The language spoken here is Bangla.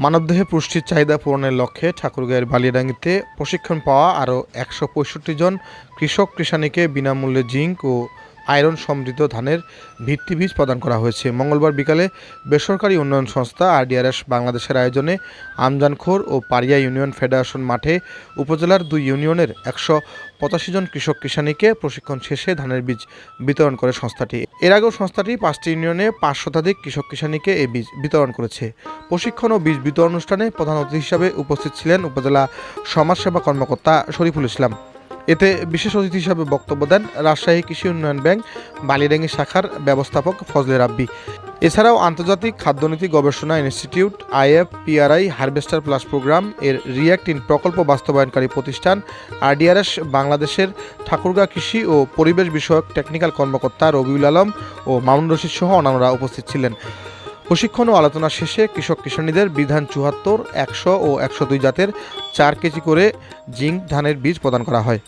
মানবদেহে পুষ্টির চাহিদা পূরণের লক্ষ্যে ঠাকুরগাঁয়ের বালিয়াডাঙ্গিতে প্রশিক্ষণ পাওয়া আরও একশো পঁয়ষট্টি জন কৃষক কৃষানীকে বিনামূল্যে জিঙ্ক ও আয়রন সমৃদ্ধ ধানের ভিত্তি বীজ প্রদান করা হয়েছে। মঙ্গলবার বিকালে বেসরকারি উন্নয়ন সংস্থা আরডিআরএস বাংলাদেশের আয়োজনে আমজানখোর ও পারিয়া ইউনিয়ন ফেডারেশন মাঠে উপজেলার দুই ইউনিয়নের একশো পঁচাশি জন কৃষক কৃষানীকে প্রশিক্ষণ শেষে ধানের বীজ বিতরণ করে সংস্থাটি। এর আগেও সংস্থাটি পাঁচটি ইউনিয়নে পাঁচ শতাধিক কৃষক কৃষানীকে এই বীজ বিতরণ করেছে। প্রশিক্ষণ ও বীজ বিতরণ অনুষ্ঠানে প্রধান অতিথি হিসাবে উপস্থিত ছিলেন উপজেলা সমাজসেবা কর্মকর্তা শরীফুল ইসলাম। এতে বিশেষ অতিথি হিসাবে বক্তব্য দেন রাজশাহী কৃষি উন্নয়ন ব্যাংক, বালিডাঙ্গি শাখার ব্যবস্থাপক ফজলে রাব্বি। এছাড়াও আন্তর্জাতিক খাদ্যনীতি গবেষণা institute IF PRI harvester plus programme এর রিয়াক্ট ইন প্রকল্প বাস্তবায়নকারী প্রতিষ্ঠান, আরডিআরএস বাংলাদেশের ঠাকুরগাঁ কৃষি ও পরিবেশ বিষয়ক টেকনিক্যাল কর্মকর্তা রবিউল আলম ও মামুন রশিদ সহ অন্যান্যরা উপস্থিত ছিলেন। প্রশিক্ষণ ও আলোচনা শেষে কৃষক কিষাণীদের বিধান চুয়াত্তর, একশো ও একশো দুই জাতের চার কেজি করে জিঙ্ক ধানের বীজ প্রদান করা হয়।